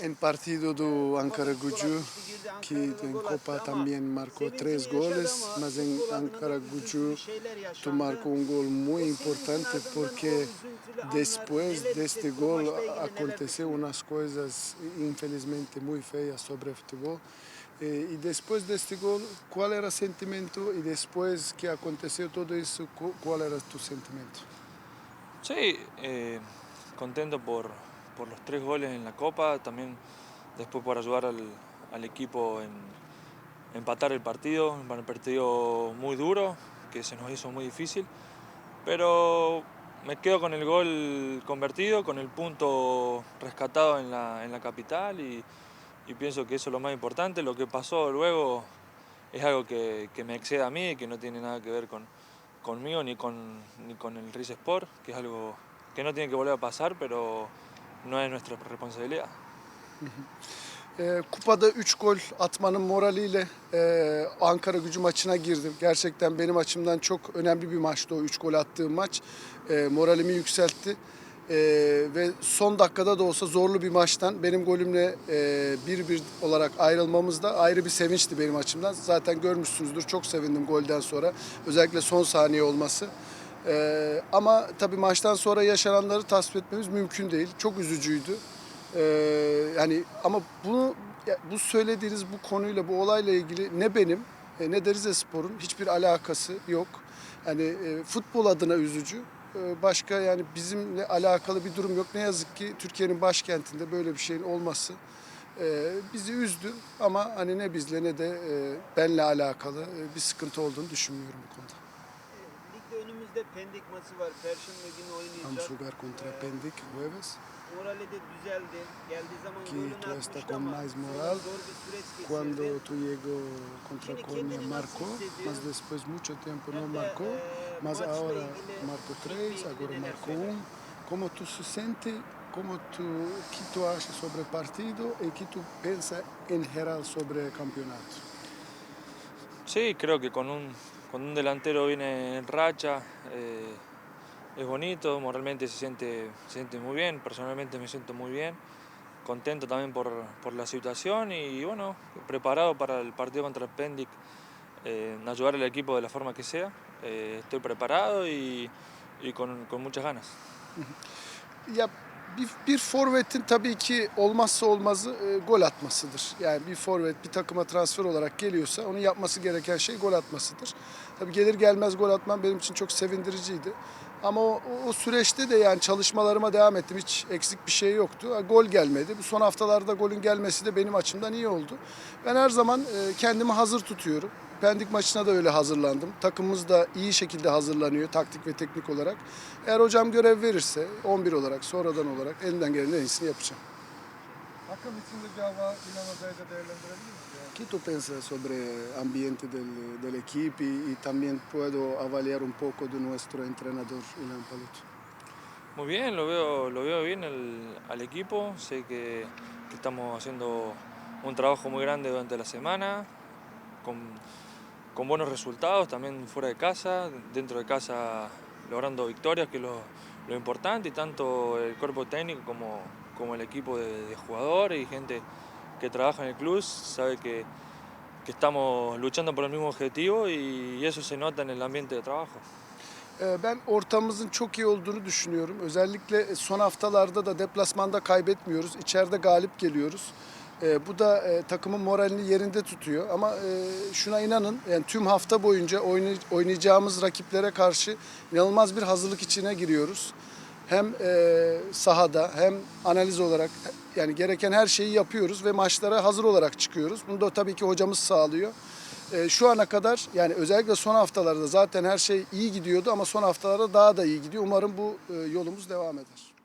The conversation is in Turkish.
em partido do Ankara Guju, que em Copa também marcou três goles, mas em Ankara Guju tu marcou um gol muito importante porque depois deste gol aconteceu umas coisas infelizmente muito feias sobre o futebol. E, e, depois deste gol, eh, qual era o sentimento? E depois que aconteceu tudo isso, qual era o teu sentimento? Sim, contente eh, contento por por los tres goles en la Copa, también después por ayudar al, al equipo en empatar el partido, un partido muy duro, que se nos hizo muy difícil, pero me quedo con el gol convertido, con el punto rescatado en la, en la capital y, y pienso que eso es lo más importante. Lo que pasó luego es algo que, que me excede a mí y que no tiene nada que ver con, conmigo ni con, ni con el Rice Sport, que es algo que no tiene que volver a pasar, pero no es nuestra responsabilidad. Ee, kupada 3 gol atmanın moraliyle e, Ankara gücü maçına girdim. Gerçekten benim açımdan çok önemli bir maçtı o 3 gol attığım maç. E, moralimi yükseltti. E, ve son dakikada da olsa zorlu bir maçtan benim golümle 1-1 olarak ayrılmamız da ayrı bir sevinçti benim açımdan. Zaten görmüşsünüzdür çok sevindim golden sonra. Özellikle son saniye olması. E, ama tabii maçtan sonra yaşananları tasvip etmemiz mümkün değil. Çok üzücüydü. Ee, yani ama bunu bu söylediğiniz bu konuyla bu olayla ilgili ne benim e, ne de Rize Spor'un hiçbir alakası yok. Yani e, futbol adına üzücü. E, başka yani bizimle alakalı bir durum yok. Ne yazık ki Türkiye'nin başkentinde böyle bir şeyin olması e, bizi üzdü ama hani ne bizle ne de e, benle alakalı e, bir sıkıntı olduğunu düşünmüyorum bu konuda. Önümüzde Pendik maçı var. Perşembe günü ee, Pendik jueves. Morali de düzeldi. Geldiği zaman con más moral. Cuando tu llegó contra Colombia marcó, más después mucho tiempo no marcó, e, más ahora marcó tres, ahora marcó un. Como tu se sente como tu, que tu acha sobre o partido e que tu pensa en geral sobre el campeonato? Sí, creo que con un, con un delantero viene en racha, eh, es bonito, moralmente se siente, se siente muy bien, personalmente me siento muy bien, contento también por, por la situación y bueno, preparado para el partido contra el Pendic, eh, ayudar al equipo de la forma que sea. Eh, estoy preparado y, y con, con muchas ganas. Ya bir, bir forvetin tabii ki olmazsa olmazı e, gol atmasıdır. Yani bir forvet bir takıma transfer olarak geliyorsa onun yapması gereken şey gol atmasıdır. Tabii gelir gelmez gol atmam benim için çok sevindiriciydi. Ama o, o, süreçte de yani çalışmalarıma devam ettim. Hiç eksik bir şey yoktu. Gol gelmedi. Bu son haftalarda golün gelmesi de benim açımdan iyi oldu. Ben her zaman e, kendimi hazır tutuyorum. Pendik maçına da öyle hazırlandım. Takımımız da iyi şekilde hazırlanıyor taktik ve teknik olarak. Eğer hocam görev verirse 11 olarak sonradan olarak elinden gelen en iyisini yapacağım. Takım içinde Hoca'yı da değerlendirebilir miyiz? ¿Qué tú piensas sobre el ambiente del, del equipo y, y también puedo avaliar un poco de nuestro entrenador Ilan Palut? Muy bien, lo veo, lo veo bien el- al equipo. Sé que, que estamos haciendo un trabajo muy grande durante la semana, con, con buenos resultados, también fuera de casa, dentro de casa logrando victorias, que es lo, lo importante, y tanto el cuerpo técnico como, como el equipo de, de jugadores y gente que trabaja en el club sabe que, que estamos luchando por el mismo objetivo y eso se nota en el ambiente de trabajo. Ben ortamımızın çok iyi olduğunu düşünüyorum. Özellikle son haftalarda da deplasmanda kaybetmiyoruz. İçeride galip geliyoruz. Ee, Bu da e, takımın moralini yerinde tutuyor. Ama e, şuna inanın yani tüm hafta boyunca oynay- oynayacağımız rakiplere karşı inanılmaz bir hazırlık içine giriyoruz. Hem e, sahada hem analiz olarak yani gereken her şeyi yapıyoruz ve maçlara hazır olarak çıkıyoruz. Bunu da tabii ki hocamız sağlıyor. E, şu ana kadar yani özellikle son haftalarda zaten her şey iyi gidiyordu ama son haftalarda daha da iyi gidiyor. Umarım bu e, yolumuz devam eder.